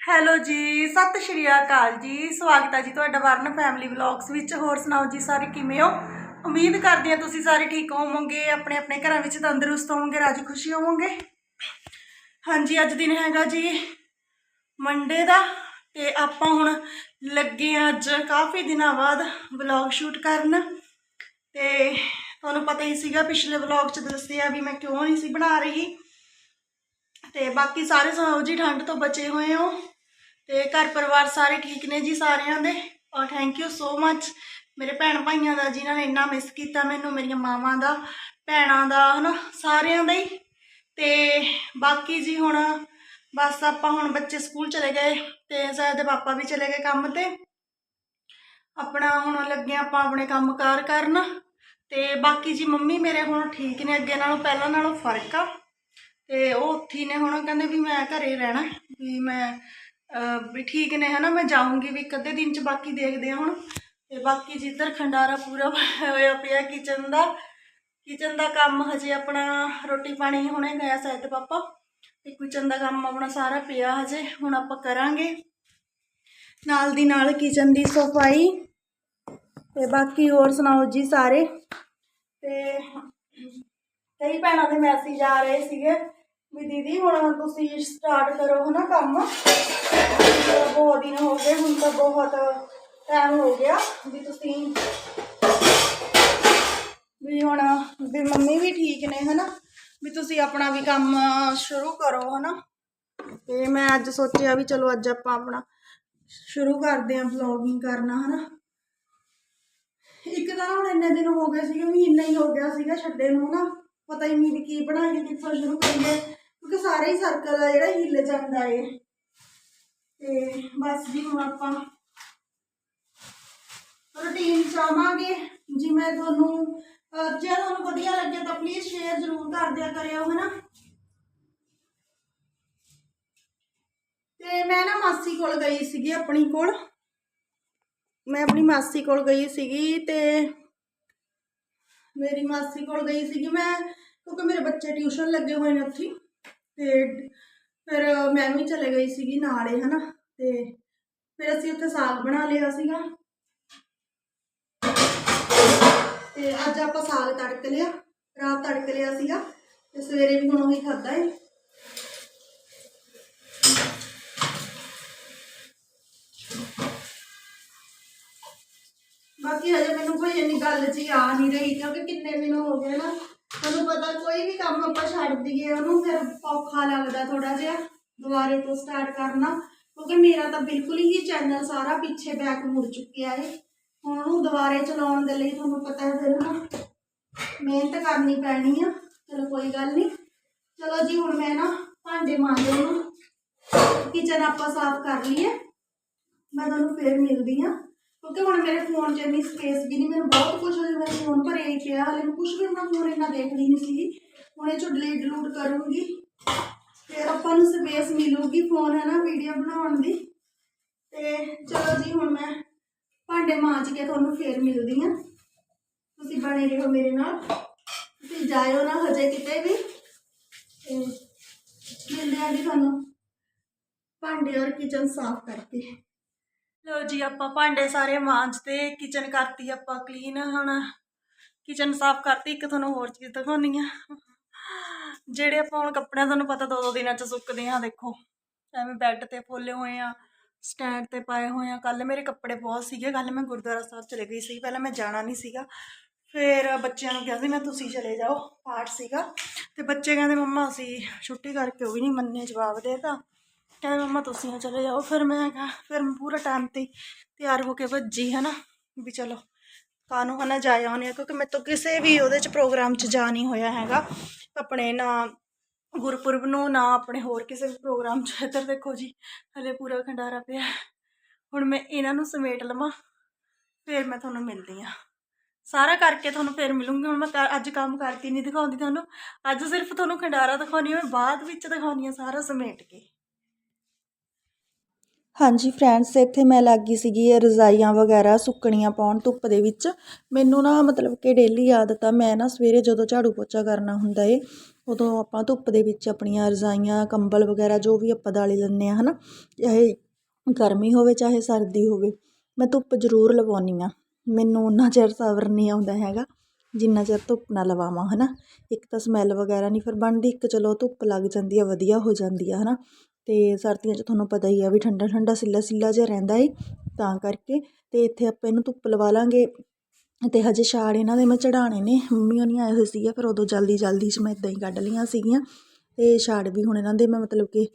Hello ਜੀ, ਸਤਿ ਸ਼੍ਰੀ ਅਕਾਲ ਜੀ। ਸਵਾਗਤ ਹੈ ਜੀ ਤੁਹਾਡਾ ਵਰਨ ਫੈਮਿਲੀ ਵਲੌਗਸ ਵਿੱਚ। ਹੋਰ ਸੁਣਾਓ ਜੀ ਸਾਰੇ ਕਿਵੇਂ ਹੋ? ਉਮੀਦ ਕਰਦੀ ਹਾਂ ਤੁਸੀਂ ਸਾਰੇ ਠੀਕ ਹੋਵੋਗੇ, ਆਪਣੇ ਆਪਣੇ ਘਰਾਂ ਵਿੱਚ ਤੰਦਰੁਸਤ ਹੋਵੋਗੇ, ਰਾਜੀ ਖੁਸ਼ੀ ਹੋਵੋਗੇ। ਹਾਂਜੀ, ਅੱਜ ਦਿਨ ਹੈਗਾ ਜੀ ਮੰਡੇ ਦਾ ਤੇ ਆਪਾਂ ਹੁਣ ਲੱਗੇ ਹਾਂ ਅੱਜ ਕਾਫੀ ਦਿਨਾਂ ਬਾਅਦ ਵਲੌਗ ਸ਼ੂਟ ਕਰਨ। ਤੇ ਤੁਹਾਨੂੰ ਪਤਾ ਹੀ ਸੀਗਾ, ਪਿਛਲੇ ਵਲੌਗ 'ਚ ਦੱਸਿਆ ਵੀ ਮੈਂ ਕਿਉਂ ਨਹੀਂ ਸੀ ਬਣਾ ਰਹੀ। ਤੇ ਬਾਕੀ ਸਾਰੇ ਸੁਣਾਓ ਜੀ ਠੰਡ ਤੋਂ ਬਚੇ ਹੋਏ ਹੋ। ਤੇ ਘਰ ਪਰਿਵਾਰ ਸਾਰੇ ਠੀਕ ਨੇ ਜੀ ਸਾਰਿਆਂ ਦੇ? ਔਰ ਥੈਂਕ ਯੂ ਸੋ ਮੱਚ ਮੇਰੇ ਭੈਣ ਭਾਈਆਂ ਦਾ ਜਿਨ੍ਹਾਂ ਨੇ ਇੰਨਾ ਮਿਸ ਕੀਤਾ ਮੈਨੂੰ, ਮੇਰੀਆਂ ਮਾਵਾਂ ਦਾ, ਭੈਣਾਂ ਦਾ, ਹਨਾ, ਸਾਰਿਆਂ ਦਾ ਹੀ। ਤੇ ਬਾਕੀ ਜੀ ਹੁਣ ਬਸ ਆਪਾਂ ਹੁਣ ਬੱਚੇ ਸਕੂਲ ਚਲੇ ਗਏ ਤੇ ਦੇ ਪਾਪਾ ਵੀ ਚਲੇ ਗਏ ਕੰਮ ਤੇ। ਆਪਣਾ ਹੁਣ ਲੱਗੇ ਆਪਾਂ ਆਪਣੇ ਕੰਮਕਾਰ ਕਰਨ। ਤੇ ਬਾਕੀ ਜੀ ਮੰਮੀ ਮੇਰੇ ਹੁਣ ਠੀਕ ਨੇ, ਅੱਗੇ ਨਾਲੋਂ ਪਹਿਲਾਂ ਨਾਲੋਂ ਫ਼ਰਕ ਆ। ਤੇ ਉਹ ਉੱਥੇ ਹੀ ਨੇ ਹੁਣ ਕਹਿੰਦੇ ਵੀ ਮੈਂ ਘਰੇ ਰਹਿਣਾ, ਵੀ ਮੈਂ ਵੀ ਠੀਕ ਨੇ ਹਨਾ, ਮੈਂ ਜਾਊਂਗੀ ਵੀ ਇੱਕ ਅੱਧੇ ਦਿਨ ਚ ਬਾਕੀ ਦੇਖਦੇ ਆ ਹੁਣ। ਤੇ ਬਾਕੀ ਜਿੱਧਰ ਖੰਡਾਰਾ ਪੂਰਾ ਹੋਇਆ ਪਿਆ ਕਿਚਨ ਦਾ ਕਿਚਨ ਦਾ ਕੰਮ ਹਜੇ ਆਪਣਾ ਰੋਟੀ ਪਾਣੀ ਹੁਣੇ ਗਿਆ ਸਾਹਿਤ ਪਾਪਾ, ਤੇ ਕਿਚਨ ਦਾ ਕੰਮ ਆਪਣਾ ਸਾਰਾ ਪਿਆ ਹਜੇ, ਹੁਣ ਆਪਾਂ ਕਰਾਂਗੇ। ਨਾਲ ਦੀ ਨਾਲ ਕਿਚਨ ਦੀ ਸਫ਼ਾਈ, ਤੇ ਬਾਕੀ ਹੋਰ ਸੁਣਾਓ ਜੀ ਸਾਰੇ? ਤੇ ਕਈ ਭੈਣਾਂ ਦੇ ਮੈਸੇਜ ਆ ਰਹੇ ਸੀਗੇ ਵੀ ਦੀਦੀ, ਹੁਣ ਤੁਸੀਂ ਸਟਾਰਟ ਕਰੋ ਹਨਾ ਕੰਮ। ਤੇ ਬਹੁਤ ਦਿਨ ਹੋ ਗਏ, ਹੁਣ ਤਾਂ ਬਹੁਤ ਟਾਈਮ ਹੋ ਗਿਆ ਵੀ ਤੁਸੀਂ ਵੀ ਹੁਣ ਵੀ ਮੰਮੀ ਵੀ ਠੀਕ ਨੇ ਹਨਾ, ਵੀ ਤੁਸੀਂ ਆਪਣਾ ਵੀ ਕੰਮ ਸ਼ੁਰੂ ਕਰੋ ਹਨਾ। ਤੇ ਮੈਂ ਅੱਜ ਸੋਚਿਆ ਵੀ ਚਲੋ ਅੱਜ ਆਪਾਂ ਆਪਣਾ ਸ਼ੁਰੂ ਕਰਦੇ ਆਂ ਵਲੌਗਿੰਗ ਕਰਨਾ ਹਨਾ। ਇੱਕ ਤਾਂ ਹੁਣ ਇੰਨੇ ਦਿਨ ਹੋ ਗਏ ਸੀਗੇ, ਮਹੀਨਾ ਹੀ ਹੋ ਗਿਆ ਸੀਗਾ ਛੱਡੇ ਨੂੰ ਨਾ ਪਤਾ ਹੀ ਨਹੀਂ ਵੀ ਕੀ ਬਣਾਈਏ, ਕਿੱਥੋਂ ਸ਼ੁਰੂ ਕਰੀਏ। ਕਿਉਂਕਿ ਸਾਰੇ ਹੀ ਸਰਕਲ ਆ ਜਿਹੜਾ ਹਿੱਲ ਜਾਂਦਾ ਏ। ਤੇ ਬਸ ਜੀ ਹੁਣ ਆਪਾਂ ਰੁਟੀਨ ਚਾਹਾਂਗੇ ਜਿਵੇਂ ਤੁਹਾਨੂੰ ਜੇ ਤੁਹਾਨੂੰ ਵਧੀਆ ਲੱਗੇ ਤਾਂ ਪਲੀਜ਼ ਸ਼ੇਅਰ ਜ਼ਰੂਰ ਕਰ ਦਿਆ ਕਰਿਓ, ਹਨਾ? ਤੇ ਮੈਂ ਨਾ ਮਾਸੀ ਕੋਲ ਗਈ ਸੀਗੀ ਆਪਣੀ ਕੋਲ। ਮੈਂ ਆਪਣੀ ਮਾਸੀ ਕੋਲ ਗਈ ਸੀਗੀ ਤੇ ਮੇਰੀ ਮਾਸੀ ਕੋਲ ਗਈ ਸੀਗੀ ਮੈਂ, ਕਿਉਂਕਿ ਮੇਰੇ ਬੱਚੇ ਟਿਊਸ਼ਨ ਲੱਗੇ ਹੋਏ ਨੇ ਉੱਥੇ। ਤੇ ਫਿਰ ਮੈਂ ਵੀ ਚਲੇ ਗਈ ਸੀਗੀ ਨਾਲੇ ਹਨਾ? ਤੇ ਫਿਰ ਅਸੀਂ ਉੱਥੇ ਸਾਗ ਬਣਾ ਲਿਆ ਸੀਗਾ। ਤੇ ਅੱਜ ਆਪਾਂ ਸਾਗ ਤੜਕ ਲਿਆ, ਰਾਤ ਤੜਕ ਲਿਆ ਸੀਗਾ ਤੇ ਸਵੇਰੇ ਵੀ ਹੁਣ ਉਹੀ ਖਾਦਾ ਏ। ਬਾਕੀ ਹਜੇ ਮੈਨੂੰ ਕੋਈ ਇੰਨੀ ਗੱਲ ਜੀ ਆ ਨਹੀਂ ਰਹੀ, ਕਿਉਂਕਿ ਕਿੰਨੇ ਦਿਨ ਹੋ ਗਏ ਨਾ ਤੁਹਾਨੂੰ ਪਤਾ ਕੋਈ ਵੀ ਕੰਮ ਆਪਾਂ ਛੱਡ ਦਈਏ, ਉਹਨੂੰ ਫਿਰ ਔਖਾ ਲੱਗਦਾ ਥੋੜਾ ਜਿਹਾ, ਦੁਬਾਰੇ ਤੋਂ ਸਟਾਰਟ ਕਰਨਾ। ਕਿਉਂਕਿ ਮੇਰਾ ਤਾਂ ਬਿਲਕੁਲ ਹੀ ਚੈਨਲ ਸਾਰਾ ਪਿੱਛੇ ਬੈਕ ਮੁੜ ਚੁੱਕਿਆ ਹੈ ਹੁਣ ਉਹਨੂੰ ਦੁਬਾਰੇ ਚਲਾਉਣ ਦੇ ਲਈ ਤੁਹਾਨੂੰ ਪਤਾ ਹੈ ਫਿਰ ਨਾ, ਮਿਹਨਤ ਕਰਨੀ ਪੈਣੀ ਆ। ਚਲੋ ਕੋਈ ਗੱਲ ਨਹੀਂ ਚਲੋ ਜੀ, ਹੁਣ ਮੈਂ ਨਾ ਭਾਂਡੇ ਮਾਂਜੇ ਨੂੰ ਕਿਚਨ ਆਪਾਂ ਸਾਫ਼ ਕਰ ਲਈਏ। ਮੈਂ ਤੁਹਾਨੂੰ ਫੇਰ ਮਿਲਦੀ ਆ ਕਿਉਂਕਿ ਹੁਣ ਮੇਰੇ ਫੋਨ 'ਚ ਇੰਨੀ ਸਪੇਸ ਵੀ ਨਹੀਂ, ਮੈਨੂੰ ਬਹੁਤ ਕੁਝ ਮੇਰੇ ਫੋਨ ਭਰਿਆ ਹੀ ਪਿਆ। ਹਲੇ ਮੈਂ ਕੁਝ ਵੀ ਮੈਂ ਫੋਨ ਇੰਨਾ ਦੇਖਦੀ ਨਹੀਂ ਸੀ। ਹੁਣ ਇਹ 'ਚੋਂ ਡਿਲੀਟ ਡਲੂਟ ਕਰੂੰਗੀ। ਫਿਰ ਆਪਾਂ ਨੂੰ ਸਪੇਸ ਮਿਲੂਗੀ ਫੋਨ ਹੈ ਨਾ ਵੀਡੀਓ ਬਣਾਉਣ ਦੀ। ਤੇ ਚਲੋ ਜੀ, ਹੁਣ ਮੈਂ ਭਾਂਡੇ ਮਾਂਜ ਕੇ ਤੁਹਾਨੂੰ ਫੇਰ ਮਿਲਦੀ ਆ ਤੁਸੀਂ ਬਣੇ ਰਹੋ ਮੇਰੇ ਨਾਲ। ਤੁਸੀਂ ਜਾਇਓ ਨਾ ਹਜੇ ਕਿਤੇ ਵੀ। ਤੇ ਮਿਲਦੇ ਆ ਜੀ ਤੁਹਾਨੂੰ। ਭਾਂਡੇ ਔਰ ਕਿਚਨ ਸਾਫ਼ ਕਰਕੇ। ਲੋ ਜੀ, ਆਪਾਂ ਭਾਂਡੇ ਸਾਰੇ ਮਾਂਜਤੇ ਕਿਚਨ ਕਰਤੀ ਆਪਾਂ ਕਲੀਨ ਹੁਣ ਕਿਚਨ ਸਾਫ਼ ਕਰਤੀ, ਇੱਕ ਤੁਹਾਨੂੰ ਹੋਰ ਚੀਜ਼ ਦਿਖਾਉਣੀ ਆ। ਜਿਹੜੇ ਆਪਾਂ ਹੁਣ ਕੱਪੜੇ ਤੁਹਾਨੂੰ ਪਤਾ ਦੋ ਦੋ ਦਿਨਾਂ ਚ ਸੁੱਕਦੇ ਆ, ਦੇਖੋ। ਐਵੇਂ ਬੈੱਡ ਤੇ ਫੋਲੇ ਹੋਏ ਆ ਸਟੈਂਡ ਤੇ ਪਾਏ ਹੋਏ ਆ। ਕੱਲ ਮੇਰੇ ਕੱਪੜੇ ਬਹੁਤ ਸੀਗੇ ਕੱਲ ਮੈਂ ਗੁਰਦੁਆਰਾ ਸਾਹਿਬ ਚਲੇ ਗਈ ਸੀ, ਪਹਿਲਾਂ ਮੈਂ ਜਾਣਾ ਨਹੀਂ ਸੀਗਾ। ਫਿਰ ਬੱਚਿਆਂ ਨੂੰ ਕਿਹਾ ਸੀ, ਮੈਂ ਤੁਸੀਂ ਚਲੇ ਜਾਓ, ਪਾਠ ਸੀਗਾ। ਤੇ ਬੱਚੇ ਕਹਿੰਦੇ, ਮੰਮਾ, ਅਸੀਂ ਛੁੱਟੀ ਕਰਕੇ ਉਹ ਵੀ ਨਹੀਂ ਮੰਨੇ ਜਵਾਬ ਦੇਤਾ। ਕਹਿੰਦੇ ਮੰਮਾ ਤੁਸੀਂ ਹੀ ਚਲੇ ਜਾਓ। ਫਿਰ ਮੈਂ ਕਿਹਾ, ਫਿਰ ਮੈਂ ਪੂਰਾ ਟਾਈਮ ਤੇ ਤਿਆਰ ਹੋ ਕੇ ਭੱਜੀ ਹੈ ਨਾ ਵੀ ਚਲੋ ਕਾਨੂੰ ਹਨਾ ਜਾਇਆ ਆਉਂਦੇ ਆ, ਕਿਉਂਕਿ ਮੇਰੇ ਤੋਂ ਕਿਸੇ ਵੀ ਉਹਦੇ ਚ ਪ੍ਰੋਗਰਾਮ ਚ ਜਾ ਨਹੀਂ ਹੋਇਆ ਹੈਗਾ। ਆਪਣੇ ਨਾ ਗੁਰਪੁਰਬ ਨੂੰ, ਨਾ ਆਪਣੇ ਹੋਰ ਕਿਸੇ ਵੀ ਪ੍ਰੋਗਰਾਮ ਚ। ਇੱਧਰ ਦੇਖੋ ਜੀ, ਹਲੇ ਪੂਰਾ ਖੰਡਾਰਾ ਪਿਆ। ਹੁਣ ਮੈਂ ਇਹਨਾਂ ਨੂੰ ਸਮੇਟ ਲਵਾਂ, ਫਿਰ ਮੈਂ ਤੁਹਾਨੂੰ ਮਿਲਦੀ ਆ ਸਾਰਾ ਕਰਕੇ ਤੁਹਾਨੂੰ ਫਿਰ ਮਿਲੂੰਗੀ। ਹੁਣ ਮੈਂ ਅੱਜ ਕੰਮ ਕਰਤੀ ਨਹੀਂ ਦਿਖਾਉਂਦੀ ਤੁਹਾਨੂੰ। ਅੱਜ ਸਿਰਫ ਤੁਹਾਨੂੰ ਖੰਡਾਰਾ ਦਿਖਾਉਣੀ ਮੈਂ ਬਾਅਦ ਵਿੱਚ ਦਿਖਾਉਣੀ ਆ ਸਾਰਾ ਸਮੇਟ ਕੇ। ਹਾਂਜੀ ਫਰੈਂਡਸ ਇੱਥੇ ਮੈਂ ਲੱਗ ਗਈ ਸੀਗੀ ਇਹ ਰਜ਼ਾਈਆਂ ਵਗੈਰਾ ਸੁੱਕਣੀਆਂ ਪਾਉਣ ਧੁੱਪ ਦੇ ਵਿੱਚ। ਮੈਨੂੰ ਨਾ ਮਤਲਬ ਕਿ ਡੇਲੀ ਆਦਤ ਆ ਮੈਂ ਨਾ ਸਵੇਰੇ ਜਦੋਂ ਝਾੜੂ ਪੋਚਾ ਕਰਨਾ ਹੁੰਦਾ ਏ, ਉਦੋਂ ਆਪਾਂ ਧੁੱਪ ਦੇ ਵਿੱਚ ਆਪਣੀਆਂ ਰਜ਼ਾਈਆਂ, ਕੰਬਲ ਵਗੈਰਾ ਜੋ ਵੀ ਆਪਾਂ ਦਾਲੀ ਲੈਂਦੇ ਆ ਹੈ ਨਾ ਚਾਹੇ ਗਰਮੀ ਹੋਵੇ, ਚਾਹੇ ਸਰਦੀ ਹੋਵੇ, ਮੈਂ ਧੁੱਪ ਜ਼ਰੂਰ ਲਵਾਉਂਦੀ ਆ ਮੈਨੂੰ ਉਨਾ ਚਿਰ ਸਬਰ ਨਹੀਂ ਆਉਂਦਾ ਹੈਗਾ, ਜਿੰਨਾ ਚਿਰ ਧੁੱਪ ਨਾ ਲਵਾਵਾਂ ਹੈ ਨਾ ਇੱਕ ਤਾਂ ਸਮੈਲ ਵਗੈਰਾ ਨਹੀਂ ਫਿਰ ਬਣਦੀ, ਇੱਕ ਚਲੋ ਧੁੱਪ ਲੱਗ ਜਾਂਦੀ ਆ, ਵਧੀਆ ਹੋ ਜਾਂਦੀ ਆ ਹੈ ਨਾ ਅਤੇ ਸਰਦੀਆਂ 'ਚ ਤੁਹਾਨੂੰ ਪਤਾ ਹੀ ਆ ਵੀ ਠੰਡਾ ਠੰਡਾ ਸਿੱਲਾ ਸਿੱਲਾ ਜਿਹਾ ਰਹਿੰਦਾ ਏ, ਤਾਂ ਕਰਕੇ ਅਤੇ ਇੱਥੇ ਆਪਾਂ ਇਹਨੂੰ ਧੁੱਪ ਲਵਾ ਲਾਂਗੇ ਅਤੇ ਹਜੇ ਛਾੜ ਇਹਨਾਂ ਦੇ ਮੈਂ ਚੜ੍ਹਾਉਣੇ ਨੇ, ਮੰਮੀ ਹੋਣੀ ਆਏ ਹੋਏ ਸੀਗੇ, ਫਿਰ ਉਦੋਂ ਜਲਦੀ ਜਲਦੀ 'ਚ ਮੈਂ ਇੱਦਾਂ ਹੀ ਕੱਢ ਲਈਆਂ ਸੀਗੀਆਂ ਅਤੇ ਛਾੜ ਵੀ ਹੁਣ ਇਹਨਾਂ ਦੇ ਮੈਂ ਮਤਲਬ ਕਿ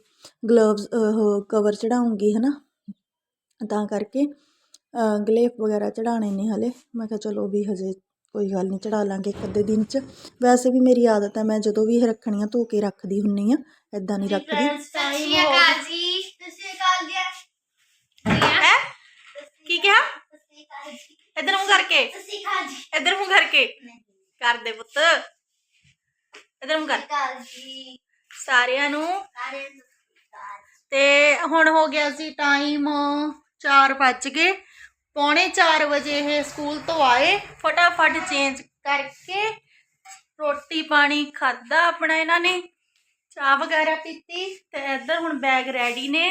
ਗਲਵਜ਼ ਉਹ ਕਵਰ ਚੜਾਉਂਗੀ ਹੈ ਨਾ ਤਾਂ ਕਰਕੇ ਗਲੇਫ ਵਗੈਰਾ ਚੜਾਉਣੇ ਨੇ ਹਲੇ, ਮੈਂ ਕਿਹਾ ਚਲੋ ਵੀ ਹਜੇ ਕੋਈ ਗੱਲ ਨਹੀਂ ਚੜਾ ਲਾਂਗੇ ਇੱਕ ਅੱਧੇ ਦਿਨ 'ਚ। ਵੈਸੇ ਵੀ ਮੇਰੀ ਆਦਤ ਹੈ ਮੈਂ ਜਦੋਂ ਵੀ ਇਹ ਰੱਖਣੀਆਂ ਧੋ ਕੇ ਰੱਖਦੀ ਹੁੰਨੀ ਆ ਇਦਾਂ ਨਹੀਂ ਰੱਖਦੀ। ਸਤਿ ਅਕਾਲ ਜੀ। ਤੁਸੀਂ ਅਕਾਲ ਜੀ ਹੈ? ਕੀ ਕਿਹਾ? ਇੱਧਰ ਮੂੰਹ ਕਰਕੇ। ਤੁਸੀਂ ਅਕਾਲ ਜੀ। ਇੱਧਰ ਮੂੰਹ ਕਰਕੇ। ਕਰ ਦੇ ਪੁੱਤ। ਇੱਧਰ ਮੂੰਹ ਕਰ। ਅਕਾਲ ਜੀ। ਸਾਰਿਆਂ ਨੂੰ। ਸਾਰੇ ਨੂੰ ਤੇ ਹੁਣ ਹੋ ਗਿਆ ਸੀ ਟਾਈਮ 4 ਵੱਜ ਗਏ। ਪੌਣੇ 4 ਵਜੇ ਇਹ ਸਕੂਲ ਤੋਂ ਆਏ। ਫਟਾਫਟ ਚੇਂਜ ਕਰਕੇ ਰੋਟੀ ਪਾਣੀ ਖਾਦਾ ਆਪਣਾ ਇਹਨਾਂ ਨੇ। ਚਾਹ ਵਗੈਰਾ ਪੀਤੀ ਤੇ ਇੱਧਰ ਹੁਣ ਬੈਗ ਰੈਡੀ ਨੇ।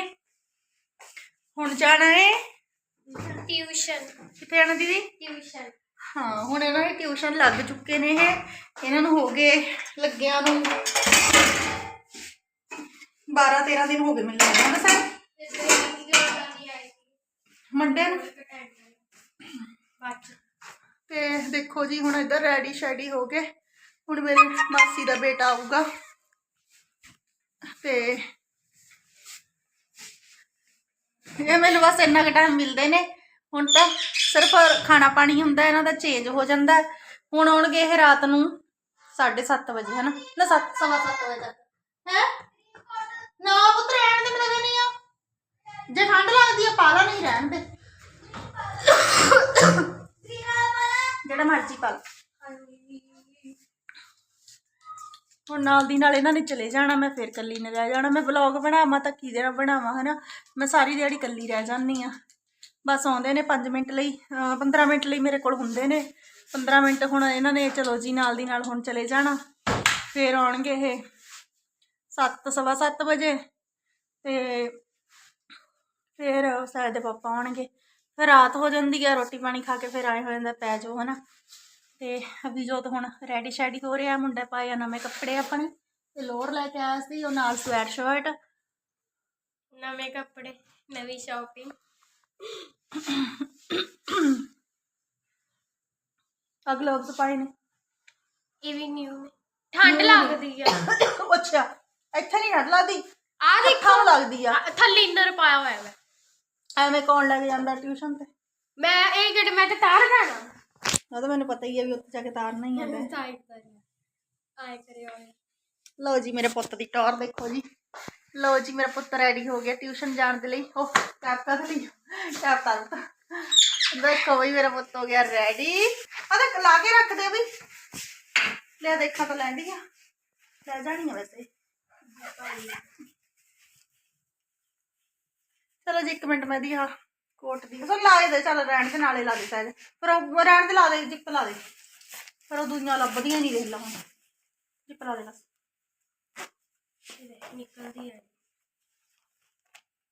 ਹੁਣ ਜਾਣਾ ਹੈ ਟਿਊਸ਼ਨ ਕਿੱਥੇ ਜਾਣਾ ਦੀਦੀ? ਟਿਊਸ਼ਨ ਹਾਂ ਹੁਣ ਇਹਨਾਂ ਦੇ ਟਿਊਸ਼ਨ ਲੱਗ ਚੁੱਕੇ ਨੇ ਇਹ। ਇਹਨਾਂ ਨੂੰ ਹੋ ਗਏ ਲੱਗਿਆਂ ਨੂੰ 12 13 ਦਿਨ ਹੋ ਗਏ ਮੈਨੂੰ ਲੱਗਦਾ ਸਰ। ਮੰਡੇ ਨੂੰ ਤੇ ਦੇਖੋ ਜੀ, ਹੁਣ ਇੱਧਰ ਰੈਡੀ ਸ਼ੈਡੀ ਹੋ ਗਏ। ਹੁਣ ਮੇਰੇ ਮਾਸੀ ਦਾ ਬੇਟਾ ਆਊਗਾ। ਤੇ ਇਹ ਮੈਨੂੰ ਬਸ ਇੰਨਾ ਕੁ ਟਾਈਮ ਮਿਲਦੇ ਨੇ। ਹੁਣ ਤਾਂ ਸਿਰਫ ਖਾਣਾ ਪਾਣੀ ਹੁੰਦਾ, ਇਹਨਾਂ ਦਾ ਚੇਂਜ ਹੋ ਜਾਂਦਾ। ਹੁਣ ਆਉਣਗੇ ਇਹ ਰਾਤ ਨੂੰ 7:30 ਵਜੇ, ਹਨਾ? ਨਾ 7 ਸਵਾ 7 ਵਜੇ ਤੱਕ। ਹੈ? ਨਾ ਪੁੱਤ ਰਹਿਣ ਦੇ ਮੈਨੂੰ ਨਹੀਂ ਜੇ ਠੰਡ ਲੱਗਦੀ ਆ, ਪਾਲਾ ਨਹੀਂ ਰਹਿਣ ਦੇ। ਜਿਹੜਾ ਮਰਜ਼ੀ ਪਾ ਹੁਣ ਨਾਲ ਦੀ ਨਾਲ ਇਹਨਾਂ ਨੇ ਚਲੇ ਜਾਣਾ, ਮੈਂ ਫਿਰ ਕੱਲੀ ਨੇ ਰਹਿ ਜਾਣਾ। ਮੈਂ ਵਲੌਗ ਬਣਾਵਾਂ ਤਾਂ ਕਿਹਦੇ ਨਾਲ ਬਣਾਵਾਂ, ਹਨਾ? ਮੈਂ ਸਾਰੀ ਦਿਹਾੜੀ ਕੱਲੀ ਰਹਿ ਜਾਂਦੀ ਆ। ਬਸ ਆਉਂਦੇ ਨੇ 5 ਮਿੰਟ ਲਈ, ਅਹ 15 ਮਿੰਟ ਲਈ ਮੇਰੇ ਕੋਲ ਹੁੰਦੇ ਨੇ। 15 ਮਿੰਟ ਹੁਣ ਇਹਨਾਂ ਨੇ, ਚਲੋ ਜੀ, ਨਾਲ ਦੀ ਨਾਲ ਹੁਣ ਚਲੇ ਜਾਣਾ। ਫਿਰ ਆਉਣਗੇ ਇਹ 7 ਸਵਾ 7 ਵਜੇ। ਤੇ ਫਿਰ ਸਾਡੇ ਪਾਪਾ ਆਉਣਗੇ। ਫਿਰ ਰਾਤ ਹੋ ਜਾਂਦੀ ਆ ਰੋਟੀ ਪਾਣੀ ਖਾ ਕੇ ਫਿਰ ਆਏ ਹੋ ਜਾਂਦਾ ਪੈ ਜਾਓ ਹਨਾ। ਤੇ ਅਭਿਜੋਤ ਹੁਣ ਰੈਡੀ ਸ਼ੈਡੀ ਹੋ ਰਿਹਾ ਮੁੰਡਾ ਪਾਇਆ ਨਵੇਂ ਕੱਪੜੇ ਆਪਣੇ। ਤੇ ਲੋਅਰ ਲੈ ਕੇ ਆਇਆ ਸੀ ਉਹ ਨਾਲ ਸਵੈਟ ਸ਼ਰਟ। ਨਵੇਂ ਕੱਪੜੇ ਨਵੀਂ ਸ਼ਾਪਿੰਗ ਆ ਗਲਵਸ ਪਾਏ ਨੇ। ਇਹ ਵੀ ਨਿਊ ਠੰਡ ਲੱਗਦੀ ਆ। ਅੱਛਾ ਇੱਥੇ ਨਹੀਂ ਹੱਟ ਲੱਗਦੀ? ਆ ਦੇਖੋ। ਲੱਗਦੀ ਆ। ਥੱਲੇ ਇਨਰ ਪਾਇਆ ਹੋਇਆ ਮੈਂ ਐਵੇਂ ਕੌਣ ਲੈ ਕੇ ਜਾਂਦਾ ਟਿਊਸ਼ਨ ਤੇ? ਮੈਂ ਇਹ ਗੱਡ ਮੈਂ ਤੇ ਤਾਰ ਜਾਣਾ ਉਹ ਤਾਂ ਮੈਨੂੰ ਪਤਾ ਹੀ ਹੈ ਵੀ ਉੱਥੇ ਜਾ ਕੇ ਤਾਰਨਾ ਹੀ। ਹੈ ਮੈਂ ਸਾਈਡ ਕਰਿਆ ਆਏ ਕਰਿਆ ਹੋਇਆ ਲਓ ਜੀ ਮੇਰੇ ਪੁੱਤ ਦੀ ਟੌਰ ਦੇਖੋ ਜੀ। ਲਓ ਜੀ ਮੇਰਾ ਪੁੱਤ ਰੈਡੀ ਹੋ ਗਿਆ ਟਿਊਸ਼ਨ ਜਾਣ ਦੇ ਲਈ। ਉਹ ਟੈਪ ਕਰ ਲਈ ਟੈਪ ਕਰ ਦਿੱਤਾ ਦੇਖੋ ਬਈ ਮੇਰਾ ਪੁੱਤ ਹੋ ਗਿਆ ਰੈਡੀ ਅਰੇ ਲਾ ਕੇ ਰੱਖ ਦੇ ਬਈ ਲੈ ਦੇਖਾਂ ਤਾਂ ਲੈਂਦੀ ਆ। ਲੈ ਜਾਣੀ ਆ ਵੈਸੇ। ਚਲੋ ਜੀ ਇੱਕ ਮਿੰਟ ਮੈਂ ਦੀ ਆ ਕੋਟ ਦੀ। ਸੋ ਲਾ ਦੇ ਚੱਲ ਰਹਿਣ ਦੇ ਨਾਲੇ ਲਾ ਦੇ ਸਾਇਦ ਪਰ ਉਹ ਰਹਿਣ ਦੇ ਲਾ ਦੇ ਜਿੱਪ ਲਾ ਦੇ। ਪਰ ਉਹ ਦੂਈਆਂ ਲੱਭਦੀਆਂ ਨਹੀਂ ਦੇਖ ਲਾ ਹੁਣ। ਜਿੱਪ ਲਾ ਦੇ ਬਸ। ਨਿਕਲਦੀ ਆ।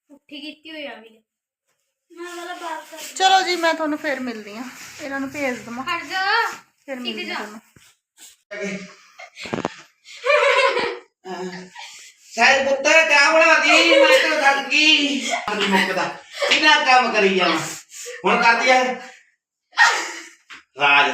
ਉੱਠੀ ਕੀਤੀ ਹੋਈ ਆ ਵੀ ਮੈਂ ਵਾਲਾ ਬਾਤ ਕਰ ਚਲੋ ਜੀ ਮੈਂ ਤੁਹਾਨੂੰ ਫੇਰ ਮਿਲਦੀ ਆ। ਇਹਨਾਂ ਨੂੰ ਭੇਜ ਦਵਾਂ। ਹਟ ਜਾ। ਫਿਰ ਮਿਲਦੀ ਆ ਸਾਇਦ ਪੁੱਤਰ ਕਿਆ ਬਣਾਦੀ ਮੈਂ ਤਾਂ ਥੱਕ ਗਈ ਨਹੀਂ ਮੁੱਕਦਾ। ਕਿੰਨਾ ਕੰਮ ਕਰੀ ਜਾਵਾਂ। ਹੁਣ ਕਰਦੀ ਆ। ਰਾਜ।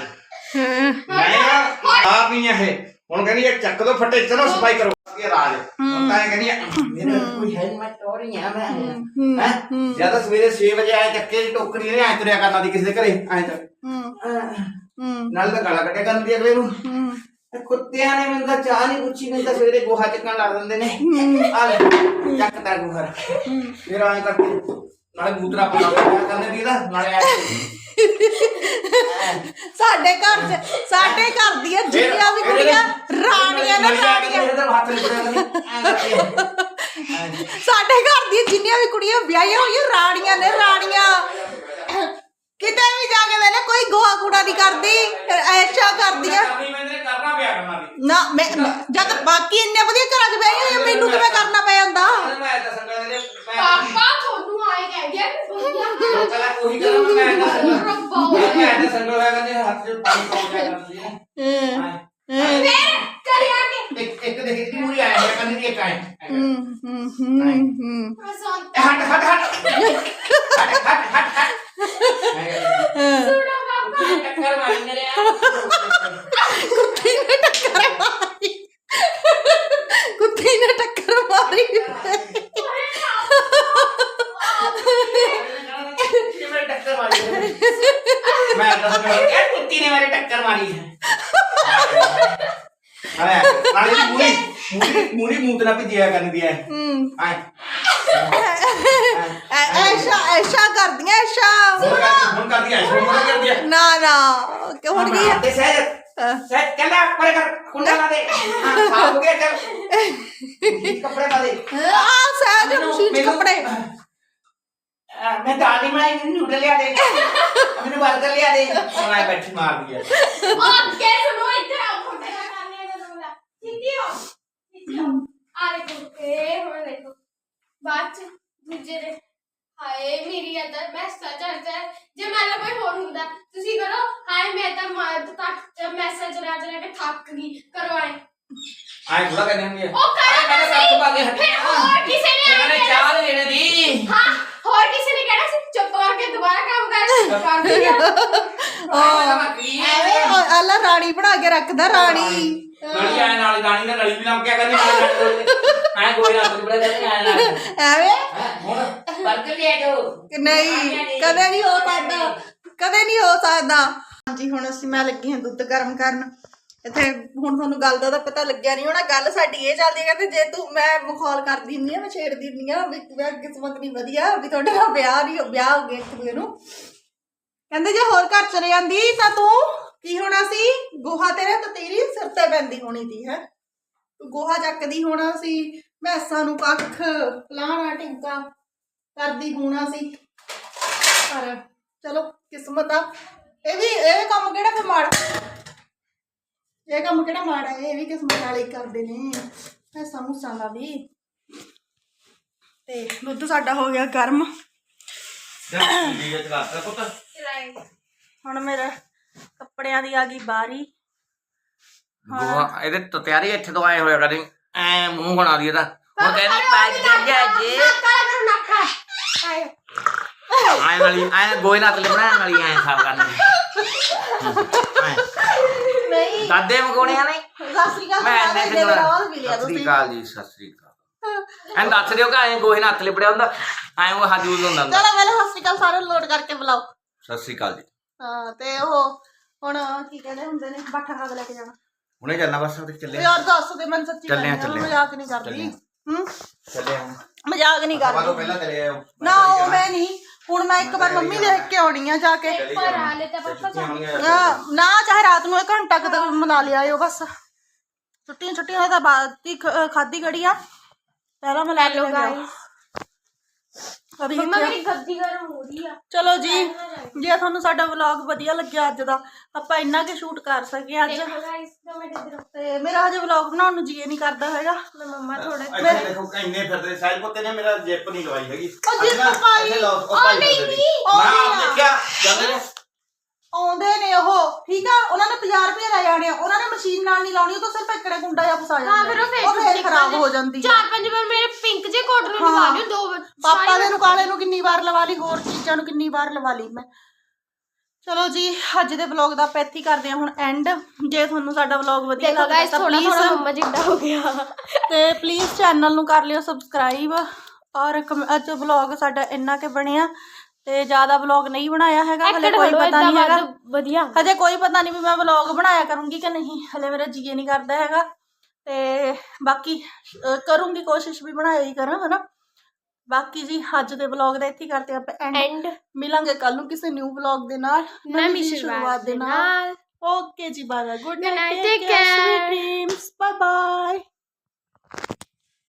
ਮੈਂ ਨਾ ਆ ਵੀ ਹੈ ਹੁਣ ਕਹਿੰਦੀ ਆ ਚੱਕ ਦੋ ਫੱਟੇ ਚਲੋ ਸਫ਼ਾਈ ਕਰੋ। ਇਹ ਰਾਜ। ਹੁਣ ਤਾਂ ਇਹ ਕਹਿੰਦੀ ਆ ਮੇਰਾ ਕੋਈ ਹੈ ਨਹੀਂ ਮੈਂ ਟੋਰੀ ਆ ਮੈਂ ਹੈ? ਜਾਂ ਤਾਂ ਸਵੇਰੇ 6 ਵਜੇ ਆਏ ਚੱਕੇ ਦੀ ਟੋਕਰੀ ਨੇ ਐ ਤੁਰਿਆ ਕਰਨਾ ਦੀ ਕਿਸੇ ਦੇ ਘਰੇ ਐ ਤਾਂ। ਹੂੰ। ਨਾਲ ਤਾਂ ਗਾਲਾਂ ਕੱਢਿਆ ਕਰਨ ਦੀ ਅਗਲੇ ਨੂੰ। ਹੂੰ। ਕੁੱਤਿਆਂ ਨੇ ਮੈਨੂੰ ਤਾਂ ਚਾਹ ਨਹੀਂ ਪੁੱਛੀ ਨਹੀਂ ਤਾਂ ਸਵੇਰੇ ਗੋਹਾ ਚੱਕਣ ਲੱਗ ਦਿੰਦੇ ਨੇ। ਆ ਲੈ ਚੱਕਦਾ ਗੋਹਾ। ਫਿਰ ਆਏ ਕਰਕੇ ਨਾਲੇ ਬੂਤਰਾ ਪਾਣਾ ਪਿਆ ਕਰਨੇ ਦੀ ਦਾ ਨਾਲੇ ਆ ਸਾਡੇ ਘਰ ਚ ਸਾਡੇ ਘਰ ਦੀਆਂ ਜਿੰਨੀਆਂ ਵੀ ਕੁੜੀਆਂ ਰਾਣੀਆਂ ਨੇ ਰਾਣੀਆਂ। ਇਹਦੇ ਐਂ ਸਾਡੇ ਘਰ ਦੀਆਂ ਜਿੰਨੀਆਂ ਵੀ ਕੁੜੀਆਂ ਵਿਆਹੀਆਂ ਹੋਈਆਂ ਰਾਣੀਆਂ ਨੇ ਰਾਣੀਆਂ। ਕਿਤੇ ਵੀ ਜਾ ਕੇ ਵੇਲੇ ਕੋਈ ਗੋਹਾ ਕੂੜਾ ਨਹੀਂ ਕਰਦੀ ਐਸ਼ਾ ਕਰਦੀਆਂ ਕਰਨੀ ਮੈਂ ਤੇਰੇ ਕਰਨਾ ਪਿਆ ਕਰਨਾ ਵੀ। ਨਾ ਮੈਂ ਮੈਂ- ਜਦ ਬਾਕੀ ਇੰਨੇ ਵਧੀਆ ਘਰਾਂ 'ਚ ਵਿਆਹੀਆਂ ਹੋਈਆਂ ਮੈਨੂੰ ਕਿਵੇਂ ਕਰਨਾ ਪੈ ਜਾਂਦਾ? ਮੈਂ ਤਾਂ ਸੰਗਲ ਦੇ ਮੈਂ ਪਾਪਾ ਤੁਹਾਨੂੰ ਆਏ ਕਹਿ ਗਿਆ ਵਧੀਆ ਲੋਕਾਂ ਦਾ ਉਹੀ ਕਰਾਂ ਮੈਂ ਤਾਂ ਸੰਗਲ ਰੱਬਾ। ਮੈਂ ਤਾਂ ਸੰਗਲ ਹੋਇਆ ਕਹਿੰਦੇ ਹੱਥ 'ਚ ਪਾਣੀ ਪਾਉ ਜਾ ਕਰਦੀ ਹੈ ਹਮ, ਹਾਂ। ਹਮ, ਫੇਰ ਕਰਿਆ ਕੇ। ਇੱਕ ਇੱਕ ਦੇਖ ਕਿੰਨੀ ਮੂਰੀ ਆਇਆ ਹੈ ਕਹਿੰਦੀ ਇੱਕ ਆਇਆ। ਹਮ, ਹਮ, ਹਮ, ਹਮ। ਪ੍ਰਸੰਤ ਹਟ ਹਟ ਹਟ ਹਟ। ਹਟ ਹਟ ਹਟ। ਸੁਣੋ ਪਾਪਾ। ਟੱਕਰ ਮਾਰੀ ਮੇਰੇ ਕੁੱਤੀ ਨੇ ਟੱਕਰ ਮਾਰੀ ਕੁੱਤੀ ਨੇ ਟੱਕਰ ਮਾਰੀ ਮੇਰੇ ਟੱਕਰ ਮਾਰੀ ਹੈ। ਮੈਂ ਤਾਂ ਸੰਗਲ ਇਹ ਕੁੱਤੀ ਨੇ ਮੇਰੇ ਟੱਕਰ ਮਾਰੀ ਹੈ ਹਾਂ ਨਾਲੇ ਦੀ ਮੂਰੀ ਮੂਰੀ ਮੂਰੀ ਮੂੰਹ ਤੇ ਨਾ ਭਿੱਜਿਆ ਕਰਦੀ ਹੈ ਹਾਂ। ਐ- ਐਸ਼ਾ ਐਸ਼ਾ ਕਰਦੀਆਂ ਐਸ਼ਾ ਹੁਣ ਕਰਦੀ ਹੁਣ ਕਰਦੀ ਹੈ ਹੁਣ ਕਰਦੀ ਹੈ ਨਾ ਨਾ ਕਿ ਹੁਣ ਕੀ ਹੈ ਤੇ ਸਹਿਜ ਹਾਂ। ਸਹਿਜ ਕਹਿੰਦਾ ਪਰੇ ਕਰ ਕੁੰਡਾ ਲਾ ਦੇ ਹਾਂ ਸਾਫ਼ ਹੋ ਗਿਆ ਚੱਲ ਕੱਪੜੇ ਪਾ ਦੇ ਆ ਸਹਿਜ ਮਸ਼ੀਨ 'ਚ ਮੈਨੂੰ- ਕੱਪੜੇ ਅਹ ਮੈਂ ਦਾਲ ਨਹੀਂ ਬਣਾਈ ਮੈਨੂੰ ਨੂਡਲ ਲਿਆ ਦੇ ਮੈਨੂੰ 버ਗਰ ਲਿਆ ਦੇ ਹੁਣ ਮੈਂ ਬੈਠੀ ਮਾਰ ਦਿਆ ਅੱਗੇ ਸੁਣੋ ਇੱਧਰ ਆਓ ਫੋਟੋ ਕਰਨੇ ਦਾ ਨੋਲਾ ਸਿੱਧੀ ਹੋ ਸਿੱਧੀ ਹੋ ਆ ਦੇਖੋ ਇਹ ਹੁਣ ਦੇਖੋ ਬਾਅਦ ਚ ਦੂਜੇ ਦੇ ਹਾਏ ਮੇਰੀ ਅਦਰ ਮੈਂ ਸੱਚ ਹੈ ਜੇ ਮੰਨ ਲਓ ਕੋਈ ਹੋਰ ਹੁੰਦਾ ਤੁਸੀਂ ਕਰੋ ਹਾਏ ਮੈਂ ਤਾਂ ਮਾਰ ਤੱਕ ਮੈਸੇਜ ਰਾਜ ਲੈ ਕੇ ਥੱਕ ਗਈ ਕਰਵਾਏ ਆਏ ਥੋੜਾ ਕਹਿੰਦੇ ਹੁੰਦੇ ਆ ਉਹ ਕਰ ਮੈਂ ਸੱਤ ਪਾ ਕੇ ਹੋਰ ਕਿਸੇ ਨੇ ਆਏ ਚਾਹ ਨੀ ਲੈਣੇ ਦੀ ਹਾਂ ਹੋਰ ਕਿਸੇ ਨੇ ਕਹਿਣਾ ਸੀ ਚੁੱਪ ਕਰਕੇ ਦੁਬਾਰਾ ਕੰਮ ਕਰ ਕਰ ਦਿਆ ਐਵੇਂ ਆਲਾ ਰਾਣੀ ਬਣਾ ਕੇ ਰੱਖਦਾ ਰਾਣੀ ਨਲੀ ਆਏ ਨਾਲ ਗਾਣੀ ਦਾ ਨਲੀ ਵੀ ਲੰਮ ਕਿਆ ਕਰਨੀ ਆਏ ਕੋਈ ਨਾ ਕੋਈ ਬੜਾ ਕਰਨੀ ਆਏ ਨਾਲ। ਐਵੇਂ? ਹੁਣ? 버ਗਰ ਲਿਆ ਦੋ ਕਿ ਨਹੀਂ। ਕਦੇ ਨਹੀਂ ਹੋ ਸਕਦਾ। ਕਦੇ ਨਹੀਂ ਹੋ ਸਕਦਾ। ਹਾਂਜੀ ਹੁਣ ਅਸੀਂ ਮੈਂ ਲੱਗੀ ਹਾਂ ਦੁੱਧ ਗਰਮ ਕਰਨ। ਇੱਥੇ ਹੁਣ ਤੁਹਾਨੂੰ ਗੱਲ ਦਾ ਤਾਂ ਪਤਾ ਲੱਗਿਆ ਨਹੀਂ ਹੋਣਾ। ਗੱਲ ਸਾਡੀ ਇਹ ਚੱਲਦੀ ਹੈ ਕਹਿੰਦੇ ਜੇ ਤੂੰ ਮੈਂ ਮਖੌਲ ਕਰਦੀ ਹੁੰਦੀ ਆ ਮੈਂ ਛੇੜਦੀ ਹੁੰਦੀ ਆ ਵੀ ਮੈਂ ਕਿਸਮਤ ਨਹੀਂ ਵਧੀਆ ਵੀ ਤੁਹਾਡੇ ਨਾਲ ਵਿਆਹ ਨਹੀਂ ਵਿਆਹ ਹੋ ਗਿਆ ਇੱਕ ਦੂਜੇ ਨੂੰ। ਕਹਿੰਦੇ ਜੇ ਹੋਰ ਘਰ ਚਲੇ ਜਾਂਦੀ ਤਾਂ ਤੂੰ? ਕੀ ਹੋਣਾ ਸੀ? ਗੋਹਾ ਤੇਰੇ ਤਾਂ ਤੇਰੀ ਸਿਰ ਤੇ ਪੈਂਦੀ ਹੋਣੀ ਸੀ ਹੈ? ਤੂੰ ਗੋਹਾ ਚੱਕਦੀ ਹੋਣਾ ਸੀ ਮੈਸਾਂ ਨੂੰ ਕੱਖ ਫਲਾਣਾ ਟਿੰਕਾ ਕਰਦੀ ਹੋਣਾ ਸੀ। ਪਰ ਚਲੋ ਕਿਸਮਤ ਆ। ਇਹ ਵੀ ਇਹ ਕੰਮ ਕਿਹੜਾ ਫਿਰ ਮਾੜਾ? ਇਹ ਕੰਮ ਕਿਹੜਾ ਮਾੜਾ ਹੈ? ਇਹ ਵੀ ਕਿਸਮਤ ਵਾਲੇ ਹੀ ਕਰਦੇ ਨੇ। ਐਸਾ ਮੂਸਾਂ ਦਾ ਵੀ। ਤੇ ਦੁੱਧ ਸਾਡਾ ਹੋ ਗਿਆ ਗਰਮ। ਜੀ ਇਹ ਚਲਾਤਾ ਪੁੱਤ। ਹੁਣ ਮੇਰੇ ਕੱਪੜਿਆਂ ਦੀ ਆ ਗਈ ਬਾਰੀ। ਗੋਹਾ ਇਹਦੇ ਤੋਂ ਤਿਆਰੀ ਇੱਥੇ ਤੋਂ ਆਏ ਹੋਇਆ ਕਰੀ ਐ ਮੂੰਹ ਬਣਾ ਦੀ ਇਹਦਾ ਹੁਣ ਕਹਿੰਦੀ ਪਾਜ ਗਿਆ ਜੇ। ਆਏ। ਵਾਲੀ ਆਏ ਗੋਏ ਨਾਲ ਤੇ ਬਣਾਉਣ ਵਾਲੀ ਐ ਸਾਫ਼ ਕਰਨੀ। ਨਹੀਂ। ਦਾਦੇ ਮਗੋਣਿਆ ਨੇ। ਸਤਿ ਸ੍ਰੀ ਅਕਾਲ ਮੈਂ ਇੰਨੇ ਇੰਨੇ ਬਾਅਦ ਮਿਲਿਆ ਸਤਿ ਸ੍ਰੀ ਤੁਸੀਂ। ਅਕਾਲ ਜੀ ਸਤਿ ਸ੍ਰੀ ਅਕਾਲ। ਐਂ ਦੱਸ ਦਿਓ ਕਿ ਐਂ ਗੋਹੇ ਨਾਲ ਹੱਥ ਲਿਪੜਿਆ ਹੁੰਦਾ ਐਂ ਉਹ ਹਜੂਲ ਹੁੰਦਾ ਹੁੰਦਾ। ਚਲੋ ਪਹਿਲਾਂ ਸਤਿ ਸ੍ਰੀ ਅਕਾਲ ਸਾਰੇ ਲੋਡ ਕਰਕੇ ਬੁਲਾਓ। ਸਤਿ ਸ੍ਰੀ ਅਕਾਲ ਜੀ। ਹਾਂ ਤੇ ਉਹ ਹੁਣ ਕੀ ਕਹਿੰਦੇ ਹੁੰਦੇ ਨੇ ਬਾਠਾ ਖਾਦ ਲੈ ਕੇ ਜਾਣਾ। ਹੁਣੇ ਜਾਣਾ ਬਸ ਉਹਦੇ ਚੱਲੇ। ਯਾਰ ਦੱਸ ਦੇ ਮੈਨੂੰ ਸੱਚੀ ਚੱਲੇ ਆ, ਕਹਿੰਦੀ ਆ, ਮੈਂ ਚੱਲੇ ਆ। ਮਜ਼ਾਕ ਨਹੀਂ ਕਰਦੀ। ਹੂੰ? ਚੱਲੇ ਹੁਣ ਮਜ਼ਾਕ ਨਹੀਂ ਆਪਾਂ ਤੋਂ ਕਰਦੀ। ਪਹਿਲਾਂ ਚਲੇ ਆਓ ਨਾ ਉਹ ਮੈਂ ਨਹੀਂ। ਹੁਣ ਮੈਂ ਇੱਕ ਵਾਰ ਮੰਮੀ ਦੇਖ ਕੇ ਆਉਣੀ ਆ ਜਾ ਕੇ। ਪਰ ਹਾਲੇ ਤਾਂ ਪਾਪਾ ਨਾ ਨਾ ਚਾਹੇ ਰਾਤ ਨੂੰ ਇੱਕ ਘੰਟਾ ਕਦ ਮਨਾ ਲਿਆ ਆਇਓ ਬਸ। ਛੁੱਟੀਆਂ ਛੁੱਟੀਆਂ ਹੋਏ ਤਾਂ ਬਾਅਦ ਹੀ ਖ- ਖਾਧੀ ਕੜੀ ਆ। ਪਹਿਲਾਂ ਮੈਂ ਲੈ ਹੈਲੋ ਕੇ ਗਾਇਸ ਅਭੀ ਮੰਮਾ? ਮੇਰੀ ਗੱਦੀ ਗਰਮ ਹੋ ਰਹੀ ਆ। ਚਲੋ ਜੀ ਜੇ ਤੁਹਾਨੂੰ ਸਾਡਾ ਵਲੌਗ ਵਧੀਆ ਲੱਗਿਆ ਅੱਜ ਦਾ ਆਪਾਂ ਇੰਨਾ ਕਿ ਸ਼ੂਟ ਕਰ ਸਕੇ ਅੱਜ। ਦੇਖੋ ਗਾਇਸ ਤੇ ਮੇਰਾ ਹਜੇ ਵਲੌਗ ਬਣਾਉਣ ਨੂੰ ਜੀ ਨਹੀਂ ਕਰਦਾ ਹੈਗਾ। ਮੈਂ ਮੰਮਾ ਥੋੜਾ ਦੇਖੋ ਕਿੰਨੇ ਫਿਰਦੇ ਸਾਹਿਲ ਪੁੱਤੇ ਨੇ ਮੇਰਾ ਜਿੱਪ ਨਹੀਂ ਲਵਾਈ ਹੈਗੀ। ਉਹ ਜਿੱਪ ਪਾਈ। ਉਹ ਨਹੀਂ, ਨਹੀਂ। ਦੇਖਿਆ ਜਾਂਦੇ ਨੇ। ਆਉਂਦੇ ਨੇ ਉਹ ਠੀਕ ਆ? ਉਹਨਾਂ ਨੇ 50 ਰੁਪਏ ਲੈ ਜਾਣੇ ਆ। ਉਹਨਾਂ ਨੇ ਮਸ਼ੀਨ ਨਾਲ ਨਹੀਂ ਲਾਉਣੀ ਉਹ ਤਾਂ ਸਿਰਫ ਇੱਕੜੇ ਗੁੰਡਾ ਜਿਹਾ ਫਸਾ ਜਾਂਦਾ ਹਾਂ ਫਿਰ ਉਹ ਫੇਰ ਖਰਾਬ ਹੋ ਜਾਂਦੀ ਆ ਚਾਰ ਪੰਜ ਵਾਰ ਮੇਰੇ ਪਿੰਕ ਜੇ ਕੋਟ ਨੂੰ ਲਵਾ ਲਿਓ ਦੋ ਵਾਰ। ਪਾਪਾ ਦੇ ਨੂੰ ਕਾਲੇ ਨੂੰ ਕਿੰਨੀ ਵਾਰ ਲਵਾ ਲਈ ਹੋਰ ਚੀਜ਼ਾਂ ਨੂੰ ਕਿੰਨੀ ਵਾਰ ਲਵਾ ਲਈ ਮੈਂ। ਚਲੋ ਜੀ ਅੱਜ ਦੇ ਵਲੌਗ ਦਾ ਆਪਾਂ ਇੱਥੇ ਹੀ ਕਰਦੇ ਹਾਂ ਹੁਣ ਐਂਡ ਜੇ ਤੁਹਾਨੂੰ ਸਾਡਾ ਵਲੌਗ ਵਧੀਆ ਦੇਖੋ ਲੱਗਦਾ ਗਾਇਸ ਤਾਂ ਥੋੜਾ ਥੋੜਾ ਮੰਮਾ ਜਿੱਡਾ ਹੋ ਗਿਆ। ਤੇ ਪਲੀਜ਼ ਚੈਨਲ ਨੂੰ ਕਰ ਲਿਓ ਸਬਸਕ੍ਰਾਈਬ ਔਰ ਕਮ- ਅੱਜ ਵਲੌਗ ਸਾਡਾ ਇੰਨਾ ਕਿ ਬਣਿਆ। ਤੇ ਜ਼ਿਆਦਾ ਵਲੌਗ ਨਹੀਂ ਬਣਾਇਆ ਹੈਗਾ ਹਲੇ ਕੋਈ ਪਤਾ ਨਹੀਂ ਹੈਗਾ। ਵਧੀਆ। ਹਜੇ ਕੋਈ ਪਤਾ ਨਹੀਂ ਵੀ ਮੈਂ ਵਲੌਗ ਬਣਾਇਆ ਕਰੂੰਗੀ ਕਿ ਨਹੀਂ ਹਲੇ ਮੇਰਾ ਜੀਏ ਨਹੀਂ ਕਰਦਾ ਹੈਗਾ। ਤੇ ਬਾਕੀ ਅਹ, ਕਰੂੰਗੀ ਕੋਸ਼ਿਸ਼ ਵੀ ਬਣਾਇਆ ਹੀ ਕਰਾਂ ਹਨਾ। ਬਾਕੀ ਜੀ ਅੱਜ ਦੇ ਵਲੌਗ ਦਾ ਇੱਥੇ ਹੀ ਕਰਦੇ ਆਪਾਂ ਐਂਡ ਐਂਡ ਮਿਲਾਂਗੇ ਕੱਲ ਨੂੰ ਕਿਸੇ ਨਿਊ ਵਲੌਗ ਦੇ ਨਾਲ ਨਵੀਂ ਜਿਹੀ ਸ਼ੁਰੂਆਤ ਦੇ ਨਾਲ। ਨਾਲ। Okay ji bye bye good Good night, night take take care care. Sweet dreams bye bye